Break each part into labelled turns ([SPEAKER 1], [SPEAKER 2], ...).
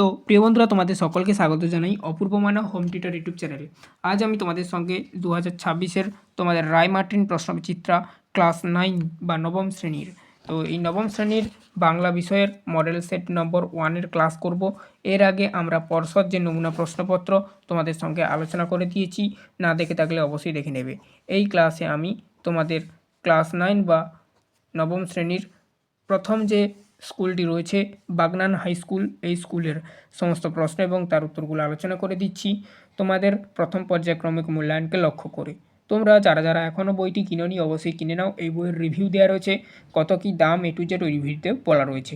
[SPEAKER 1] তো প্রিয় বন্ধুরা, তোমাদের সকলকে স্বাগত জানাই Apurba Manab home tutor YouTube চ্যানেলে। আজ আমি তোমাদের সঙ্গে দু হাজার ছাব্বিশের তোমাদের রায় মার্টিন প্রশ্নবিচিত্রা ক্লাস নাইন বা নবম শ্রেণির। তো এই নবম শ্রেণির বাংলা বিষয়ের মডেল সেট নম্বর ওয়ানের ক্লাস করব। এর আগে আমরা পর্ষদ যে নমুনা প্রশ্নপত্র তোমাদের সঙ্গে আলোচনা করে দিয়েছি, না দেখে থাকলে অবশ্যই দেখে নেবে। এই ক্লাসে আমি তোমাদের ক্লাস নাইন বা নবম শ্রেণির প্রথম যে স্কুলটি রয়েছে বাগনান হাই স্কুল, এই স্কুলের সমস্ত প্রশ্ন এবং তার উত্তরগুলো আলোচনা করে দিচ্ছি। তোমাদের প্রথম পর্যায়ক্রমিক মূল্যায়নকে লক্ষ্য করে। তোমরা যারা যারা এখনও বইটি কিনোনি অবশ্যই কিনে নাও। এই বইয়ের রিভিউ দেওয়া রয়েছে, কত কী দাম এ টু জেড রিভিউতে বলা রয়েছে।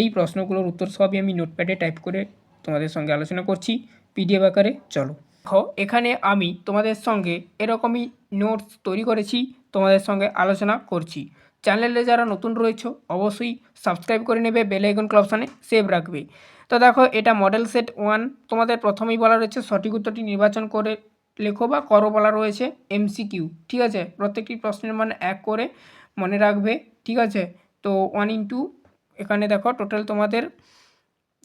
[SPEAKER 1] এই প্রশ্নগুলোর উত্তর সবই আমি নোটপ্যাডে টাইপ করে তোমাদের সঙ্গে আলোচনা করছি। পিডিএফ আকারে চলো। এখানে আমি তোমাদের সঙ্গে এরকমই নোটস তৈরি করেছি, তোমাদের সঙ্গে আলোচনা করছি। চ্যানেলে যারা নতুন রয়েছে, অবশ্যই সাবস্ক্রাইব করে নেবে, বেল আইকন অপশানে সেভ রাখবে। তো দেখো, এটা মডেল সেট ওয়ান তোমাদের প্রথমেই বলা রয়েছে, সঠিক উত্তরটি নির্বাচন করে লেখো বা করো বলা রয়েছে এমসিকিউ ঠিক আছে? প্রত্যেকটি প্রশ্নের মান এক করে মনে রাখবে, ঠিক আছে? তো ওয়ান ইন্টু এখানে দেখো টোটাল তোমাদের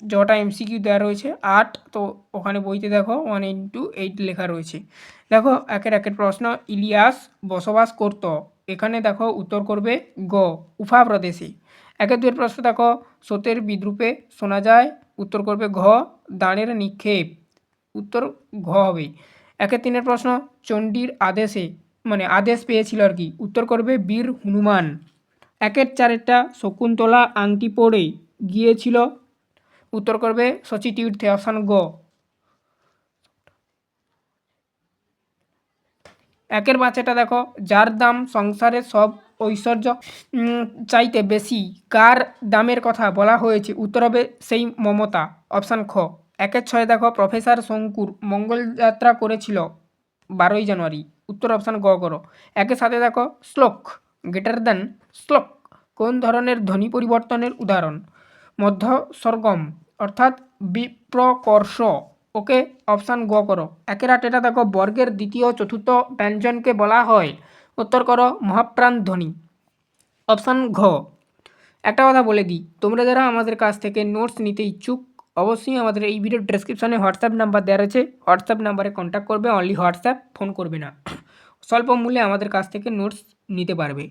[SPEAKER 1] যটা এমসিকিউ দেওয়া রয়েছে, আট। তো ওখানে বইতে দেখো ওয়ান ইন্টু এইট লেখা রয়েছে। দেখো, একের একের প্রশ্ন, ইলিয়াস বসবাস করত। এখানে দেখো উত্তর করবে গ, উফা প্রদেশে। একের দুয়ের প্রশ্ন দেখো, স্রোতের বিদ্রুপে শোনা যায়, উত্তর করবে ঘ, দাঁড়ের নিক্ষেপ। উত্তর ঘ হবে একের তিনের প্রশ্ন, চণ্ডীর আদেশে মানে আদেশ পেয়েছিল আর কি, উত্তর করবে বীর হনুমান। একের চারেরটা শকুন্তলা আংটি পরে গিয়েছিল, উত্তর করবে শচী তীর্থে অপশান গ। একের বাচ্চাটা দেখো, যার দাম সংসারের সব ঐশ্বর্য চাইতে বেশি, কার দামের কথা বলা হয়েছে? উত্তর হবে সেই মমতা। অপশান খ। একের ছয় দেখো, প্রফেসর শঙ্কুর মঙ্গল যাত্রা করেছিল বারোই জানুয়ারি। উত্তর অপশান গ করো। একের সাথে দেখো, শ্লোক। গ্রেটার দেন শ্লোক। কোন ধরনের ধ্বনি পরিবর্তনের উদাহরণ? মধ্য সরগম, অর্থাৎ বিপ্রকর্ষ। ওকে, অপশান গ করো। একের আট এটা দেখো বর্গের দ্বিতীয় চতুর্থ ব্যঞ্জনকে বলা হয়। উত্তর করো মহাপ্রাণ ধ্বনি। অপশান ঘ। একটা কথা বলে দিই তোমরা যারা আমাদের কাছ থেকে নোটস নিতে ইচ্ছুক, অবশ্যই আমাদের এই ভিডিওর ডেসক্রিপশনে হোয়াটসঅ্যাপ নাম্বার দেওয়া রয়েছে। হোয়াটসঅ্যাপ নাম্বারে কন্ট্যাক্ট করবে অনলি হোয়াটসঅ্যাপ ফোন করবে না। স্বল্প মূল্যে আমাদের কাছ থেকে নোটস নিতে পারবে।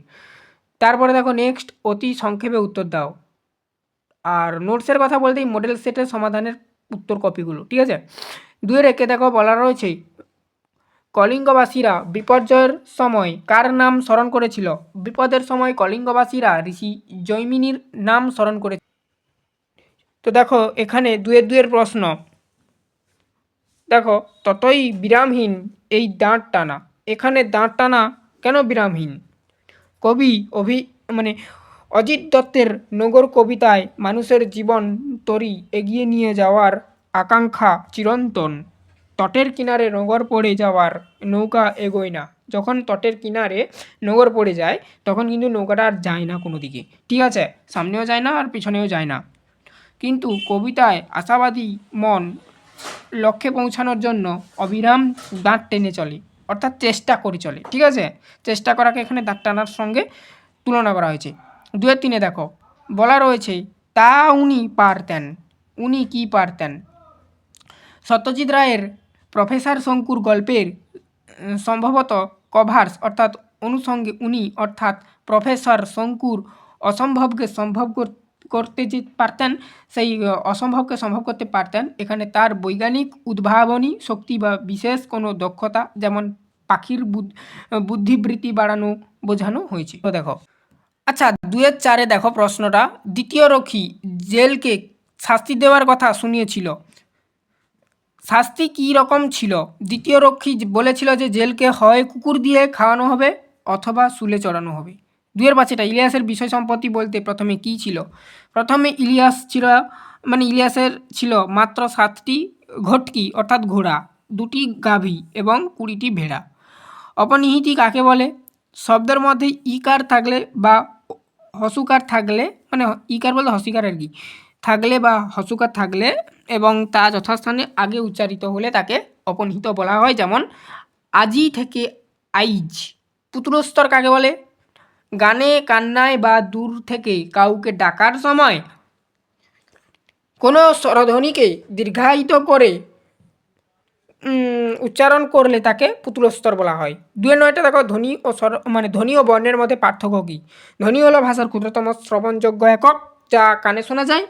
[SPEAKER 1] তারপরে দেখো নেক্সট অতি সংক্ষেপে উত্তর দাও। আর নোটসের কথা বলতেই মডেল সেটের সমাধানের উত্তর কপিগুলো, ঠিক আছে? দুয়ের একে দেখো বলা রয়েছে, কলিঙ্গবাসীরা বিপর্যয়ের সময় কার নাম স্মরণ করেছিল? বিপদের সময় কলিঙ্গবাসীরা ঋষি জৈমিনীর নাম স্মরণ করে তো দেখো, এখানে দুয়ের দুয়ের প্রশ্ন। দেখো, ততই বিরামহীন এই দাঁত টানা। এখানে দাঁত টানা কেন বিরামহীন? কবি অভি মানে অজিত দত্তের নগর কবিতায় মানুষের জীবন তরি এগিয়ে নিয়ে যাওয়ার আকাঙ্ক্ষা চিরন্তন। তটের কিনারে নগর পড়ে যাওয়ার নৌকা এগোয় না। যখন তটের কিনারে নগর পড়ে যায়, তখন কিন্তু নৌকাটা আর যায় না কোনো দিকে ঠিক আছে, সামনেও যায় না আর পিছনেও যায় না। কিন্তু কবিতায় আশাবাদী মন লক্ষ্যে পৌঁছানোর জন্য অবিরাম দাঁত টেনে চলে, অর্থাৎ চেষ্টা করে চলে। ঠিক আছে? চেষ্টা করাকে এখানে দাঁত টানার সঙ্গে তুলনা করা হয়েছে। দুয়ের তিনে দেখো। বলা রয়েছে, তা উনি পারতেন, উনি কি পারতেন? সত্যজিৎ রায়ের প্রফেসর শঙ্কুর গল্পের সম্ভবত কভার্স অর্থাৎ অনুষঙ্গে উনি, অর্থাৎ প্রফেসর শঙ্কুর অসম্ভবকে সম্ভব করতে যে পারতেন, সেই অসম্ভবকে সম্ভব করতে পারতেন। এখানে তার বৈজ্ঞানিক উদ্ভাবনী শক্তি বা বিশেষ কোনো দক্ষতা, যেমন পাখির বুদ- বুদ্ধিবৃত্তি বাড়ানো, বোঝানো হয়েছে। তো দেখো আচ্ছা দুয়ের চারে দেখো প্রশ্নটা। দ্বিতীয় রক্ষী জেলকে শাস্তি দেওয়ার কথা শুনিয়েছিল। শাস্তি কী রকম ছিল? দ্বিতীয় রক্ষী বলেছিল যে জেলকে হয় কুকুর দিয়ে খাওয়ানো হবে অথবা শুলে চড়ানো হবে। দুয়ের বাচ্চাটা ইলিয়াসের বিষয় সম্পত্তি বলতে প্রথমে কী ছিল? প্রথমে ইলিয়াস ছিল মানে ইলিয়াসের ছিল মাত্র সাতটি ঘটকি, অর্থাৎ ঘোড়া, দুটি গাভী এবং কুড়িটি ভেড়া। অপনিহিতি কাকে বলে? শব্দের মধ্যে ইকার থাকলে বা হসুকার থাকলে মানে ইকার বলতে, হসিকার আর কি, থাকলে বা হসুকার থাকলে এবং তা যথাস্থানে আগে উচ্চারিত হলে তাকে অপনিহিত বলা হয়। যেমন, আজি থেকে আইজ পুত্রস্তর কাকে বলে? গানে, কান্নায় বা দূর থেকে কাউকে ডাকার সময় কোনো স্বরধ্বনিকে দীর্ঘায়িত করে উচ্চারণ করলে তাকে পুতুলস্তর বলা হয়। দুয়ে নয়টা দেখো, ধ্বনি ও স্বর মানে ধ্বনি ও বর্ণের মধ্যে পার্থক্য কী? ধ্বনি হলো ভাষার ক্ষুদ্রতম শ্রবণযোগ্য একক, যা কানে শোনা যায়।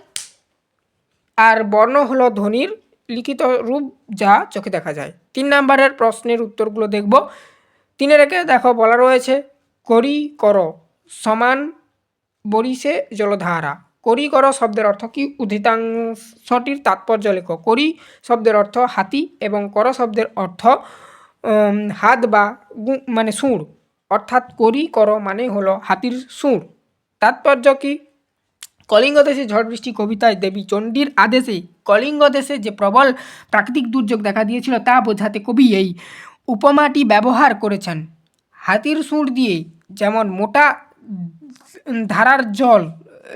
[SPEAKER 1] আর বর্ণ হলো ধ্বনির লিখিত রূপ, যা চোখে দেখা যায়। তিন নাম্বারের প্রশ্নের উত্তরগুলো দেখব। তিনের একে দেখো বলা রয়েছে, করি কর, সমান বরিশে জলধারা। করি কর শব্দের অর্থ কি? উদ্ধিতাংশটির তাৎপর্য লেখ। করি শব্দের অর্থ হাতি এবং কর শব্দের অর্থ হাত বা মানে সুর অর্থাৎ করি কর মানে হলো হাতির সুর তাৎপর্য কি? কলিঙ্গ দেশে ঝড় বৃষ্টি কবিতায় দেবী চণ্ডীর আদেশে কলিঙ্গ দেশে যে প্রবল প্রাকৃতিক দুর্যোগ দেখা দিয়েছিল তা বোঝাতে কবি এই উপমাটি ব্যবহার করেছেন। হাতির সুর দিয়ে যেমন মোটা ধারার জল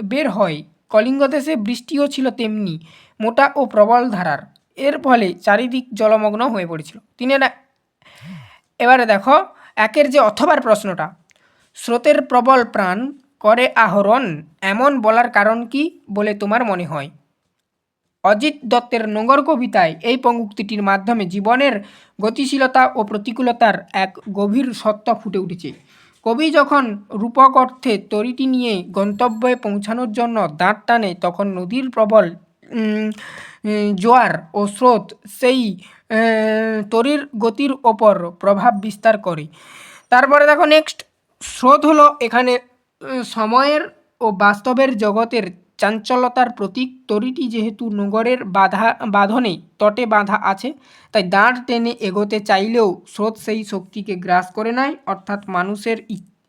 [SPEAKER 1] বের হয়। কলিঙ্গ দেশে বৃষ্টিও ছিল তেমনি, মোটা ও প্রবল ধারার। এর ফলে চারিদিক জলমগ্ন হয়ে পড়েছিল। তিনি এবারে দেখো, একের যে অথবার প্রশ্নটা, স্রোতের প্রবল প্রাণ করে আহরণ এমন বলার কারণ কি বলে তোমার মনে হয়? অজিত দত্তের নোংর কবিতায় এই পঙ্গুক্তিটির মাধ্যমে জীবনের গতিশীলতা ও প্রতিকূলতার এক গভীর সত্য ফুটে উঠেছে। কবি যখন রূপক অর্থে তরিটি নিয়ে গন্তব্যে পৌঁছানোর জন্য দাঁত টানে, তখন নদীর প্রবল জোয়ার ও স্রোত সেই তরির গতির ওপর প্রভাব বিস্তার করে। তারপরে দেখো নেক্সট স্রোত হলো এখানে সময়ের ও বাস্তবের জগতের চাঞ্চল্যতার প্রতীক। তরিটি যেহেতু নগরের বাধা বাঁধনে তটে বাঁধা আছে, তাই দাঁড় টেনে এগোতে চাইলেও স্রোত সেই শক্তিকে গ্রাস করে নেয় অর্থাৎ মানুষের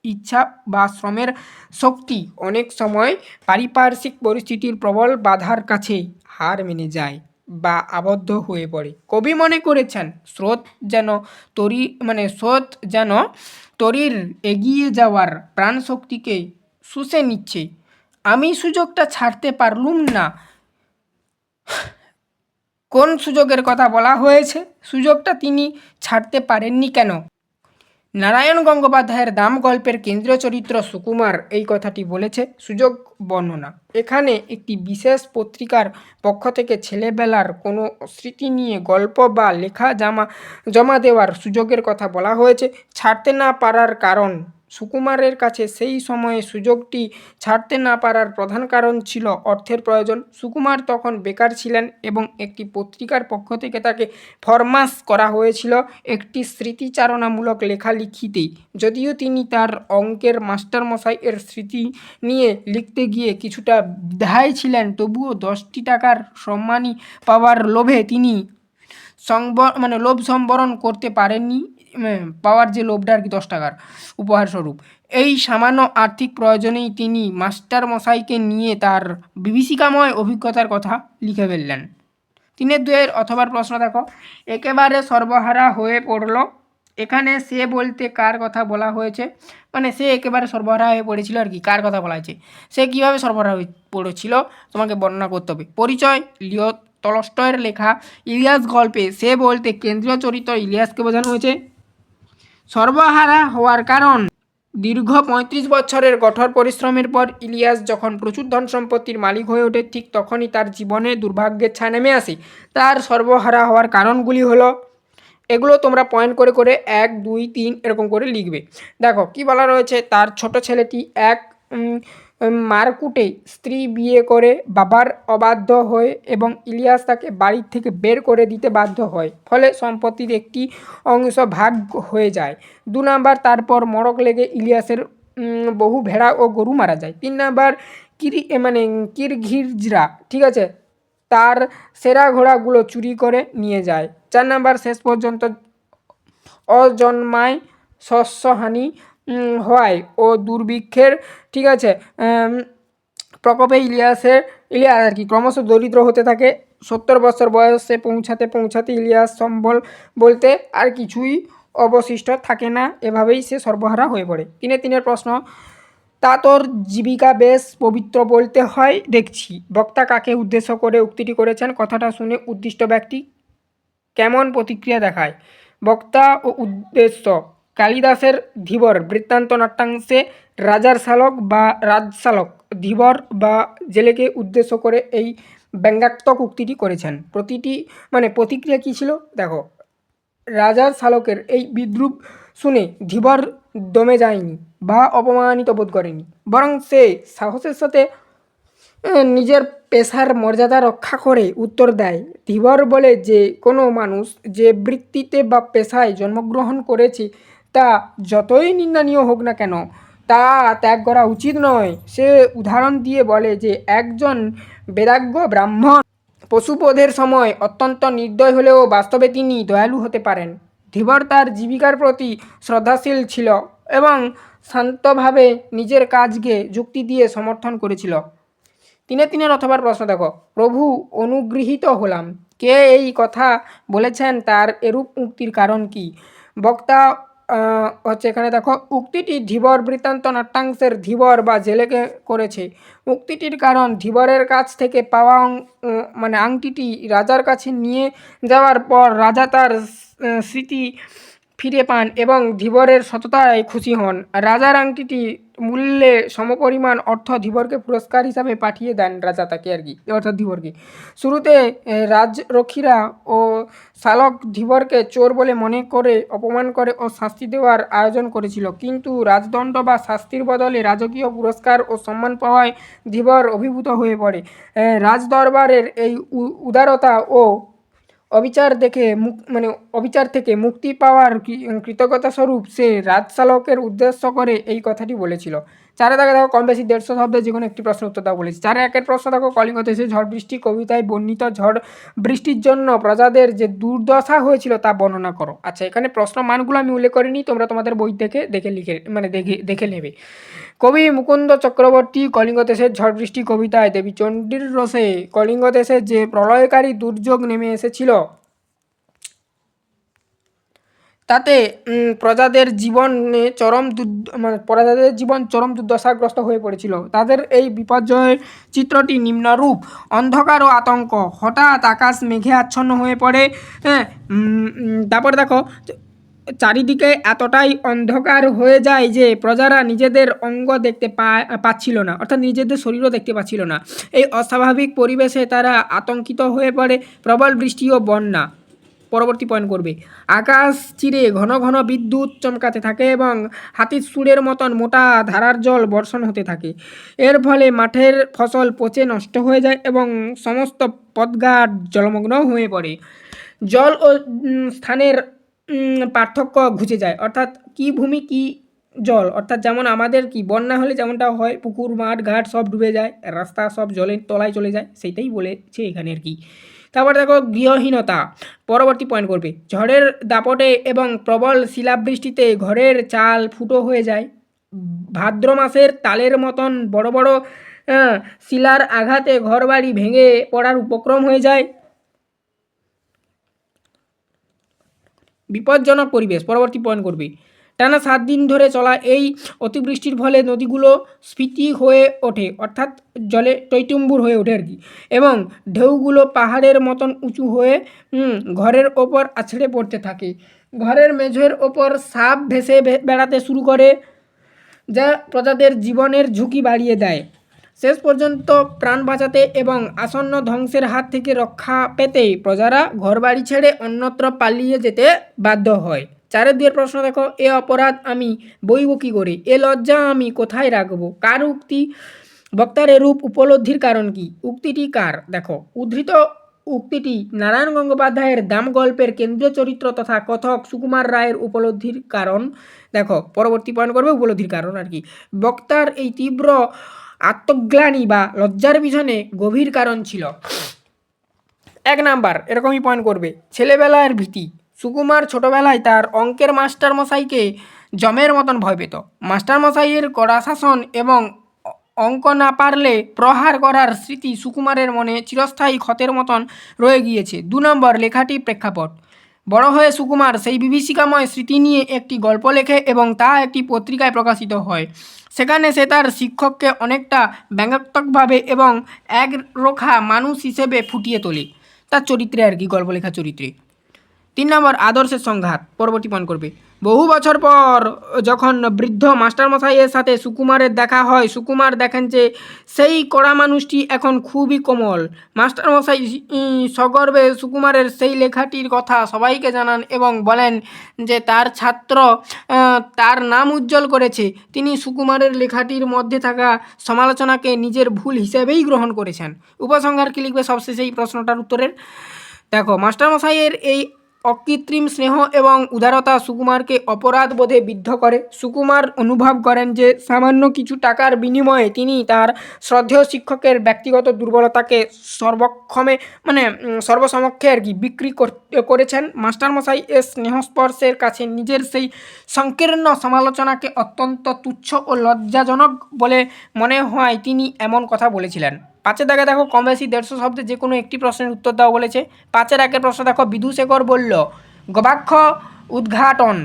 [SPEAKER 1] ইচ্ছা বা শ্রমের শক্তি অনেক সময় পারিপার্শ্বিক পরিস্থিতির প্রবল বাধার কাছে হার মেনে যায় বা আবদ্ধ হয়ে পড়ে। কবি মনে করেছেন, স্রোত যেন তরি মানে স্রোত যেন তরির এগিয়ে যাওয়ার প্রাণশক্তিকে শুষে নিচ্ছে। আমি সুযোগটা ছাড়তে পারলুম না। কোন সুযোগের কথা বলা হয়েছে? সুযোগটা তিনি ছাড়তে পারেননি কেন? নারায়ণ গঙ্গোপাধ্যায়ের দাম গল্পের কেন্দ্রীয় চরিত্র সুকুমার এই কথাটি বলেছে সুযোগ বর্ণনা। এখানে একটি বিশেষ পত্রিকার পক্ষ থেকে ছেলেবেলার কোনো স্মৃতি নিয়ে গল্প বা লেখা জামা জমা দেওয়ার সুযোগের কথা বলা হয়েছে। ছাড়তে না পারার কারণ সুকুমারের কাছে সেই সময়ে সুযোগটি ছাড়তে না পারার প্রধান কারণ ছিল অর্থের প্রয়োজন। সুকুমার তখন বেকার ছিলেন এবং একটি পত্রিকার পক্ষ থেকে তাকে ফরমাস করা হয়েছিল একটি স্মৃতিচারণামূলক লেখা লিখিতে যদিও তিনি তার অঙ্কের মাস্টারমশাই এর স্মৃতি নিয়ে লিখতে গিয়ে কিছুটা দ্বিধায় ছিলেন, তবুও দশটি টাকার সম্মানী পাওয়ার লোভে তিনি সংব মানে লোভ সম্বরণ করতে পারেননি পাওয়ার যে লোভটা আর কি দশ টাকার উপহার স্বরূপ এই সামান্য আর্থিক প্রয়োজনেই তিনি মাস্টার মশাইকে নিয়ে তার বিভীষিকাময় অভিজ্ঞতার কথা লিখে ফেললেন। তিনের দুয়ের অথবার প্রশ্ন দেখো, একেবারে সর্বহারা হয়ে পড়ল। এখানে সে বলতে কার কথা বলা হয়েছে? মানে সে একেবারে সর্বহারা হয়ে পড়েছিল আর কি, কার কথা বলা হয়েছে? সে কীভাবে সর্বহারা হয়ে পড়েছিল তোমাকে বর্ণনা করতে হবে। পরিচয় লিও তলস্টয়ের লেখা ইলিয়াস গল্পে সে বলতে কেন্দ্রীয় চরিত্র ইলিয়াসকে বোঝানো হয়েছে। সর্বহারা হওয়ার কারণ। দীর্ঘ পঁয়ত্রিশ বছরের কঠোর পরিশ্রমের পর ইলিয়াস যখন প্রচুর ধন সম্পত্তির মালিক হয়ে ওঠে, ঠিক তখনই তার জীবনে দুর্ভাগ্যের ছায় নেমে আসে। তার সর্বহারা হওয়ার কারণগুলি হলো, এগুলো তোমরা পয়েন্ট করে করে এক, দুই, তিন এরকম করে লিখবে। দেখো, কি বলা রয়েছে? তার ছোট ছেলেটি এক মারকুটে স্ত্রী বিয়ে করে, বাবার অবাধ্য হয়ে এবং ইলিয়াস তাকে বাড়ির থেকে বের করে দিতে বাধ্য হয়। ফলে সম্পত্তির একটি অংশ ভাগ হয়ে যায়। দু নাম্বার, তারপর মড়ক লেগে ইলিয়াসের বহু ভেড়া ও গরু মারা যায়। তিন নাম্বার, কিরি মানে কিরঘিরজরা, ঠিক আছে? তার সেরা ঘোড়াগুলো চুরি করে নিয়ে যায়। চার নাম্বার, শেষ পর্যন্ত অজন্মায় শস্যহানি হওয়ায় ও দুর্ভিক্ষের, ঠিক আছে প্রকোপে ইলিয়াসের, ইলিয়াস আর কি, ক্রমশ দরিদ্র হতে থাকে। সত্তর বছর বয়সে পৌঁছাতে পৌঁছাতে ইলিয়াস সম্বল বলতে আর কিছুই অবশিষ্ট থাকে না, এভাবেই সে সর্বহারা হয়ে পড়ে। তিনে তিনের প্রশ্ন, তা তোর জীবিকা বেশ পবিত্র বলতে হয়, দেখছি। বক্তা কাকে উদ্দেশ্য করে উক্তিটি করেছেন? কথাটা শুনে উদ্দিষ্ট ব্যক্তি কেমন প্রতিক্রিয়া দেখায়? বক্তা ও উদ্দেশ্য কালিদাসের ধীবর বৃত্তান্ত নাট্যাংশে রাজার শালক বা রাজশালক, ধীবর বা জেলেকে উদ্দেশ্য করে এই ব্যঙ্গাত্মক উক্তিটি করেছেন। প্রতিটি মানে প্রতিক্রিয়া কী ছিল? দেখো, রাজার শালকের এই বিদ্রুপ শুনে ধীবর দমে যায়নি বা অপমানিত বোধ করেনি, বরং সে সাহসের সাথে নিজের পেশার মর্যাদা রক্ষা করে উত্তর দেয়। ধীবর বলে যে কোনো মানুষ যে বৃত্তিতে বা পেশায় জন্মগ্রহণ করেছে তা যতই নিন্দনীয় হোক না কেন, তা ত্যাগ করা উচিত নয়। সে উদাহরণ দিয়ে বলে যে, একজন বেদাজ্ঞ ব্রাহ্মণ পশুবধের সময় অত্যন্ত নির্দয় হলেও বাস্তবে তিনি দয়ালু হতে পারেন। ধীবর তার জীবিকার প্রতি শ্রদ্ধাশীল ছিল এবং শান্তভাবে নিজের কাজকে যুক্তি দিয়ে সমর্থন করেছিল। তিনে তিনের অথবার প্রশ্ন দেখো, প্রভু অনুগৃহীত হলাম। কে এই কথা বলেছেন? তার এরূপ উক্তির কারণ কি? বক্তা হচ্ছে এখানে দেখো, উক্তিটি ধীবর বৃত্তান্ত নাট্যাংশের ধীবর বা জেলেকে করেছে। উক্তিটির কারণ, ধীবরের কাছ থেকে পাওয়া মানে আংটিটি রাজার কাছে নিয়ে যাওয়ার পর রাজা তার স্মৃতি ফিরে পান এবং ধীবরের সততায় খুশি হন। রাজার আংটিটি মূল্যে সমপরিমাণ অর্থ ধীবরকে পুরস্কার হিসাবে পাঠিয়ে দেন রাজা তাকে আর কি, অর্থাৎ ধীবরকে। শুরুতে রাজরক্ষীরা ও শালক ধীবরকে চোর বলে মনে করে, অপমান করে ও শাস্তি দেওয়ার আয়োজন করেছিল। কিন্তু রাজদণ্ড বা শাস্তির বদলে রাজকীয় পুরস্কার ও সম্মান পাওয়ায় ধীবর অভিভূত হয়ে পড়ে। রাজদরবারের এই উদারতা ও অবিচার দেখে মানে অবিচার থেকে মুক্তি পাওয়ার কৃতজ্ঞতাস্বরূপ কৃতজ্ঞতা স্বরূপ সে রাজশালকের উদ্দেশ্য করে এই কথাটি বলেছিল। চারে দাগে দেখো, কম বেশি দেড়শো শব্দে যে কোনো একটি প্রশ্ন উত্তর দেওয়া বলেছি। চারে একের প্রশ্ন দেখো কলিঙ্গ দেশে ঝড় বৃষ্টি, কবিতায় বর্ণিত ঝড় বৃষ্টির জন্য প্রজাদের যে দুর্দশা হয়েছিল তা বর্ণনা করো। আচ্ছা এখানে প্রশ্ন মানগুলো আমি উল্লেখ করিনি, তোমরা তোমাদের বই থেকে দেখে লিখে মানে দেখে দেখে নেবে। কবি মুকুন্দ চক্রবর্তী কলিঙ্গ দেশের ঝড় বৃষ্টি, কবিতায় দেবী চণ্ডীর রসে কলিঙ্গ দেশে যে প্রলয়কারী দুর্যোগ নেমে এসেছিল। তাতে প্রজাদের জীবনে চরম মানে প্রজাদের জীবন চরম দুর্দশাগ্রস্ত হয়ে পড়েছিল। তাদের এই বিপর্যয়ের চিত্রটি নিম্নরূপ। অন্ধকার ও আতঙ্ক। হঠাৎ আকাশ মেঘে আচ্ছন্ন হয়ে পড়ে। হ্যাঁ তারপর দেখো, চারিদিকে এতটাই অন্ধকার হয়ে যায় যে প্রজারা নিজেদের অঙ্গ দেখতে পাচ্ছিল না। অর্থাৎ নিজেদের শরীরও দেখতে পাচ্ছিল না। এই অস্বাভাবিক পরিবেশে তারা আতঙ্কিত হয়ে পড়ে। প্রবল বৃষ্টি ও বন্যা। পরবর্তী পয়েন্ট করবে। আকাশ চিরে ঘন ঘন বিদ্যুৎ চমকাতে থাকে এবং হাতির সুরের মতন মোটা ধারার জল বর্ষণ হতে থাকে। এর ফলে মাঠের ফসল পচে নষ্ট হয়ে যায় এবং সমস্ত পদঘাট জলমগ্ন হয়ে পড়ে। জল ও স্থানের পার্থক্য ঘুচে যায়। অর্থাৎ কি ভূমি, কি জল? অর্থাৎ যেমন আমাদের কি বন্যা হলে যেমনটা হয়, পুকুর, মাঠ, ঘাট সব ডুবে যায়, রাস্তা সব জলের তলায় চলে যায় সেটাই বলেছে এখানে আর কি। তারপর দেখো গৃহহীনতা, পরবর্তী পয়েন্ট করবে। ঝড়ের দাপটে এবং প্রবল শিলাবৃষ্টিতে ঘরের চাল ফুটো হয়ে যায়। ভাদ্র মাসের তালের মতন বড় বড় শিলার আঘাতে ঘরবাড়ি ভেঙে পড়ার উপক্রম হয়ে যায়। বিপজ্জনক পরিবেশ, পরবর্তী পয়েন্ট করবে। টানা সাত দিন ধরে চলা এই অতিবৃষ্টির ফলে নদীগুলো স্ফীতি হয়ে ওঠে, অর্থাৎ জলে টৈটুম্বুর হয়ে ওঠে আর কি। এবং ঢেউগুলো পাহাড়ের মতন উঁচু হয়ে ঘরের ওপর আছড়ে পড়তে থাকে। ঘরের মেঝের ওপর সাপ ভেসে বেড়াতে শুরু করে, যা প্রজাদের জীবনের ঝুঁকি বাড়িয়ে দেয়। শেষ পর্যন্ত প্রাণ বাঁচাতে এবং আসন্ন ধ্বংসের হাত থেকে রক্ষা পেতে প্রজারা ঘরবাড়ি ছেড়ে অন্যত্র পালিয়ে যেতে বাধ্য হয়। চারের দুয়ের প্রশ্ন দেখো, এ অপরাধ আমি বইব কী করে? এ লজ্জা আমি কোথায় রাখব? কার উক্তি বক্তার এরূপ উপলব্ধির কারণ কি? উক্তিটি কার? দেখো, উদ্ধৃত উক্তিটি নারায়ণ গঙ্গোপাধ্যায়ের দাম গল্পের কেন্দ্রীয় চরিত্র তথা কথক সুকুমার রায়ের উপলব্ধির কারণ। দেখো, পরবর্তী পয়েন্ট করবে, উপলব্ধির কারণ আর কি। বক্তার এই তীব্র আত্মগ্লানি বা লজ্জার পিছনে গভীর কারণ ছিল। এক নাম্বার, এরকমই পয়েন্ট করবে, ছেলেবেলার ভীতি সুকুমার ছোটবেলায় তার অঙ্কের মাস্টার মশাইকে জমের মতন ভয় পেত। মাস্টার মশাইয়ের কড়া শাসন এবং অঙ্ক না পারলে প্রহার করার স্মৃতি সুকুমারের মনে চিরস্থায়ী ক্ষতের মতন রয়ে গিয়েছে। দু নম্বর লেখাটি প্রেক্ষাপট। বড় হয়ে সুকুমার সেই বিভীষিকাময় স্মৃতি নিয়ে একটি গল্প লেখে এবং তা একটি পত্রিকায় প্রকাশিত হয়। সেখানে সে তার শিক্ষককে অনেকটা ব্যঙ্গাত্মকভাবে এবং একরোখা মানুষ হিসেবে ফুটিয়ে তোলে। তার চরিত্রে আর কি, গল্প লেখা চরিত্রে। তিন নম্বর আদর্শের সংঘাত পরবর্তী পয়েন্ট করবে। বহু বছর পর যখন বৃদ্ধ মাস্টারমশাইয়ের সাথে সুকুমারের দেখা হয়, সুকুমার দেখেন যে সেই কড়া মানুষটি এখন খুবই কোমল। মাস্টারমশাই সগর্বে সুকুমারের সেই লেখাটির কথা সবাইকে জানান এবং বলেন যে তার ছাত্র তার নাম উজ্জ্বল করেছে। তিনি সুকুমারের লেখাটির মধ্যে থাকা সমালোচনাকে নিজের ভুল হিসেবেই গ্রহণ করেছেন। উপসংহার কি লিখবে সবশেষে এই প্রশ্নটার উত্তরের? দেখো, মাস্টারমশাইয়ের এই অকৃত্রিম স্নেহ এবং উদারতা সুকুমারকে অপরাধ বোধে বিদ্ধ করে। সুকুমার অনুভব করেন যে সামান্য কিছু টাকার বিনিময়ে তিনি তার শ্রদ্ধেয় শিক্ষকের ব্যক্তিগত দুর্বলতাকে সর্বক্ষমে মানে সর্বসমক্ষে আর কি বিক্রি কর- করেছেন। মাস্টারমশাই এর স্নেহস্পর্শের কাছে নিজের সেই সংকীর্ণ সমালোচনাকে অত্যন্ত তুচ্ছ ও লজ্জাজনক বলে মনে হয় তিনি এমন কথা বলেছিলেন। পাঁচের দাগে দেখো কম বেশি দেড়শো শব্দে যে কোনো একটি প্রশ্নের উত্তর দেওয়া বলেছে। পাঁচের আগের প্রশ্ন দেখো বিদুশেখর বলল, গবাক্ষ উদ্ঘাটন।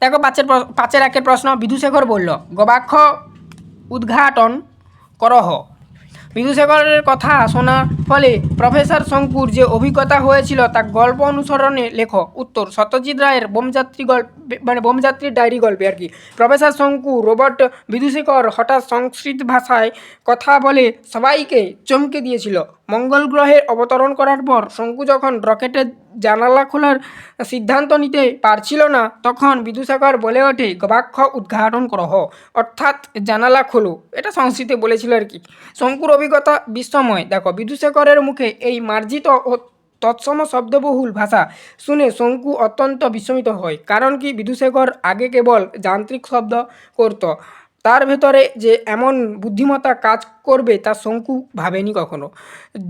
[SPEAKER 1] দেখো পাঁচের পাঁচের একের প্রশ্ন বিদুশেখর বলল, গবাক্ষ উদ্ঘাটন করহ। বিদুশেখরের কথা শোনার ফলে প্রফেসর শঙ্কুর যে অভিজ্ঞতা হয়েছিল তা গল্প অনুসরণে লেখো উত্তর, সত্যজিৎ রায়ের বোমযাত্রী গল্প মানে বোমযাত্রীর ডায়েরি গল্পে আর কি। প্রফেসর শঙ্কু, রোবট বিদুশেখর হঠাৎ সংস্কৃত ভাষায় কথা বলে সবাইকে চমকে দিয়েছিল। মঙ্গল গ্রহে অবতরণ করার পর শঙ্কু যখন রকেটের জানালা খোলার সিদ্ধান্ত নিতে পারছিল না, তখন বিদুসাগর বলে ওঠে, গবাক্ষ উদ্ঘাটন করহ। অর্থাৎ জানালা খোলো, এটা সংস্কৃতে বলেছিল আর কি। শঙ্কুর অভিজ্ঞতা বিস্ময়। দেখো বিদুশেখরের মুখে এই মার্জিত ও তৎসম শব্দবহুল ভাষা শুনে শঙ্কু অত্যন্ত বিস্মিত হয়, কারণ কি বিদুশেখর আগে কেবল যান্ত্রিক শব্দ করত, তার ভেতরে যে এমন বুদ্ধিমত্তা কাজ করবে তা শঙ্কু ভাবেনি কখনো।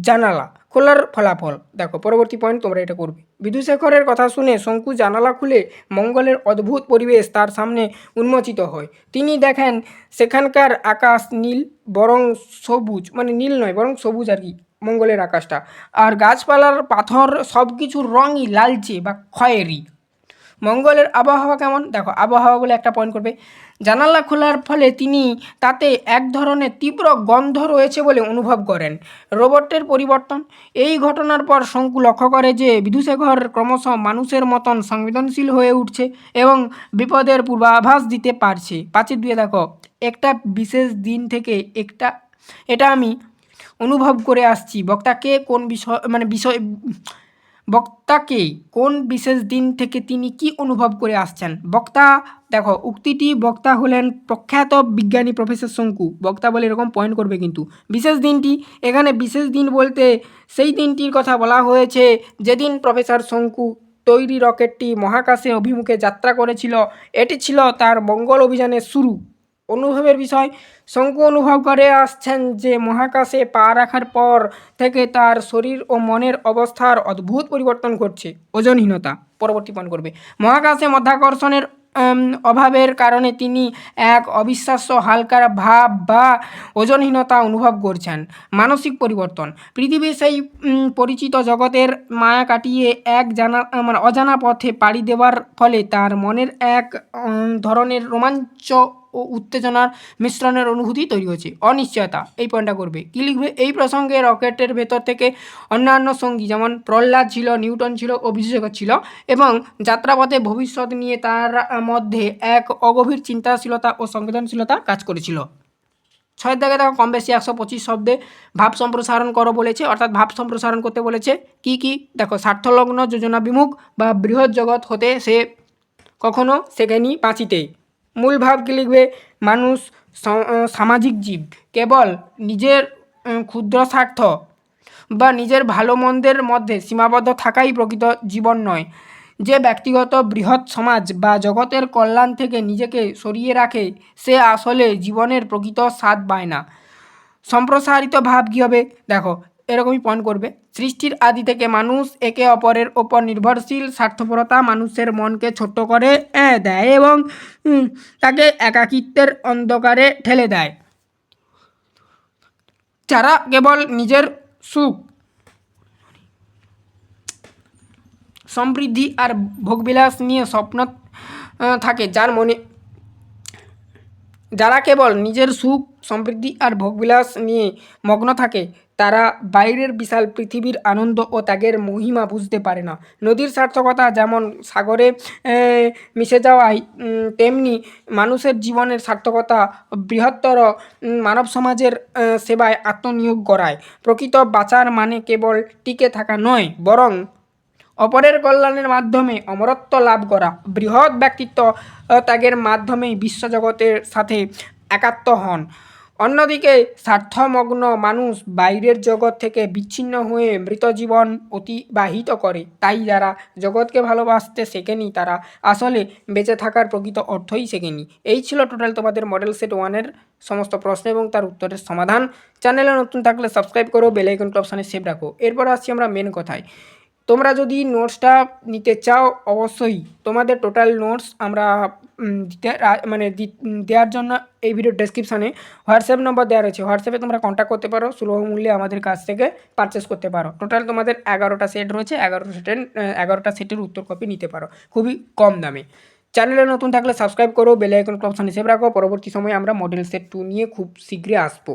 [SPEAKER 1] জানালা খোলার ফলাফল। দেখো, পরবর্তী পয়েন্ট তোমরা এটা করবে। বিদুশেখরের কথা শুনে শঙ্কু জানালা খুলে মঙ্গলের অদ্ভুত পরিবেশ তার সামনে উন্মোচিত হয়। তিনি দেখেন, সেখানকার আকাশ নীল, বরং সবুজ মানে নীল নয়, বরং সবুজ আর কি, মঙ্গলের আকাশটা। আর গাছপালার পাথর সব কিছুর রঙই লালচে বা খয়েরি। মঙ্গলের আবহাওয়া কেমন? দেখো, আবহাওয়া বলে একটা পয়েন্ট করবে। জানালা খোলার ফলে তিনি তাতে এক ধরনের তীব্র গন্ধ রয়েছে বলে অনুভব করেন। রোবটের পরিবর্তন। এই ঘটনার পর শঙ্কু লক্ষ্য করে যে বিদুশেখর ক্রমশ মানুষের মতন সংবেদনশীল হয়ে উঠছে এবং বিপদের পূর্বাভাস দিতে পারছে। পাঁচের দুয়ে দেখো, একটা বিশেষ দিন থেকে একটা, এটা আমি অনুভব করে আসছি। বক্তাকে কোন বিষয় মানে বিষয় বক্তাকে কোন বিশেষ দিন থেকে তিনি কি অনুভব করে আসছেন? বক্তা, দেখো, উক্তিটি বক্তা হলেন প্রখ্যাত বিজ্ঞানী প্রফেসর শঙ্কু। বক্তা বলে এরকম পয়েন্ট করবে কিন্তু। বিশেষ দিনটি, এখানে বিশেষ দিন বলতে সেই দিনটির কথা বলা হয়েছে যেদিন প্রফেসর শঙ্কু তৈরি রকেটটি মহাকাশে অভিমুখে যাত্রা করেছিল। এটি ছিল তার মঙ্গল অভিযানের শুরু। অনুভবের বিষয়। শঙ্কু অনুভব করে আসছেন যে মহাকাশে পা রাখার পর থেকে তার শরীর ও মনের অবস্থার অদ্ভুত পরিবর্তন ঘটছে, ওজনহীনতা পরবর্তী পয়েন্ট করবে। মহাকাশে মধ্যাকর্ষণের অভাবের কারণে তিনি এক অবিশ্বাস্য হালকার ভাব বা ওজনহীনতা অনুভব করছেন, মানসিক পরিবর্তন। পৃথিবীর সেই পরিচিত জগতের মায়া কাটিয়ে এক জানা মানে অজানা পথে পাড়ি দেওয়ার ফলে তার মনের এক ধরনের রোমাঞ্চ ও উত্তেজনার মিশ্রণের অনুভূতি তৈরি হয়েছে। অনিশ্চয়তা, এই পয়েন্টটা করবে। কী লিখবে? এই প্রসঙ্গে রকেটের ভেতর থেকে অন্যান্য সঙ্গী, যেমন প্রহ্লাদ ছিল, নিউটন ছিল বিশেষজ্ঞ ছিল এবং যাত্রাপথে ভবিষ্যৎ নিয়ে তার মধ্যে এক অগভীর চিন্তাশীলতা ও সংবেদনশীলতা কাজ করেছিল। ছয়ের দাগে দেখো, কম বেশি একশো পঁচিশ শব্দে ভাব সম্প্রসারণ করো বলেছে, অর্থাৎ ভাব সম্প্রসারণ করতে বলেছে। কি কি? দেখো, স্বার্থলগ্ন যোজনা বিমুখ বা বৃহৎ জগৎ হতে সে কখনো শেখেনি বাঁচিতে মূল ভাব কি লিখবে? মানুষ সামাজিক জীব। কেবল নিজের ক্ষুদ্র স্বার্থ বা নিজের ভালো মন্দের মধ্যে সীমাবদ্ধ থাকাই প্রকৃত জীবন নয়। যে ব্যক্তিগত বৃহৎ সমাজ বা জগতের কল্যাণ থেকে নিজেকে সরিয়ে রাখে, সে আসলে জীবনের প্রকৃত স্বাদ পায় না। সম্প্রসারিত ভাব কী হবে? দেখো এরকমই পয়েন্ট করবে। সৃষ্টির আদি থেকে মানুষ একে অপরের ওপর নির্ভরশীল, স্বার্থপরতা মানুষের মনকে ছোট্ট করে দেয় এবং তাকে একাকিত্বের অন্ধকারে ঠেলে দেয়। যারা কেবল নিজের সুখ, সমৃদ্ধি আর ভোগবিলাস নিয়ে স্বপ্ন থাকে, যার মনে, যারা কেবল নিজের সুখ, সমৃদ্ধি আর ভোগবিলাস নিয়ে মগ্ন থাকে তারা বাইরের বিশাল পৃথিবীর আনন্দ ও ত্যাগের মহিমা বুঝতে পারে না। নদীর সার্থকতা যেমন সাগরে মিশে যাওয়ায় তেমনি মানুষের জীবনের সার্থকতা বৃহত্তর মানব সমাজের সেবায় আত্মনিয়োগ করায় প্রকৃত বাঁচার মানে কেবল টিকে থাকা নয়, বরং অপরের কল্যাণের মাধ্যমে অমরত্ব লাভ করা। বৃহৎ ব্যক্তিত্ব ত্যাগের মাধ্যমেই বিশ্বজগতের সাথে একাত্ম হন। অন্যদিকে স্বার্থমগ্ন মানুষ বাইরের জগৎ থেকে বিচ্ছিন্ন হয়ে মৃত জীবন অতিবাহিত করে। তাই যারা জগৎকে ভালোবাসতে শেখেনি, তারা আসলে বেঁচে থাকার প্রকৃত অর্থই শেখেনি। এই ছিল টোটাল তোমাদের মডেল সেট ওয়ানের সমস্ত প্রশ্ন এবং তার উত্তরের সমাধান। চ্যানেলে নতুন থাকলে সাবস্ক্রাইব করো বেলাইকন অপশানে সেভ রাখো। এরপর আসছি আমরা মেন কথায়। তোমরা যদি নোটসটা নিতে চাও, অবশ্যই তোমাদের টোটাল নোটস আমরা দিতে মানে দেওয়ার জন্য এই ভিডিও ডেসক্রিপশানে হোয়াটসঅ্যাপ নম্বর দেওয়া রয়েছে। হোয়াটসঅ্যাপে তোমরা কন্ট্যাক্ট করতে পারো, সুলভ মূল্যে আমাদের কাছ থেকে পারচেস করতে পারো। টোটাল তোমাদের এগারোটা সেট রয়েছে, এগারোটা সেটের এগারোটা সেটের উত্তর কপি নিতে পারো। খুবই কম দামে। চ্যানেলে নতুন থাকলে সাবস্ক্রাইব করো বেল আইকন সেভ রাখো। পরবর্তী সময়ে আমরা মডেল সেট টু নিয়ে খুব শীঘ্রই আসব।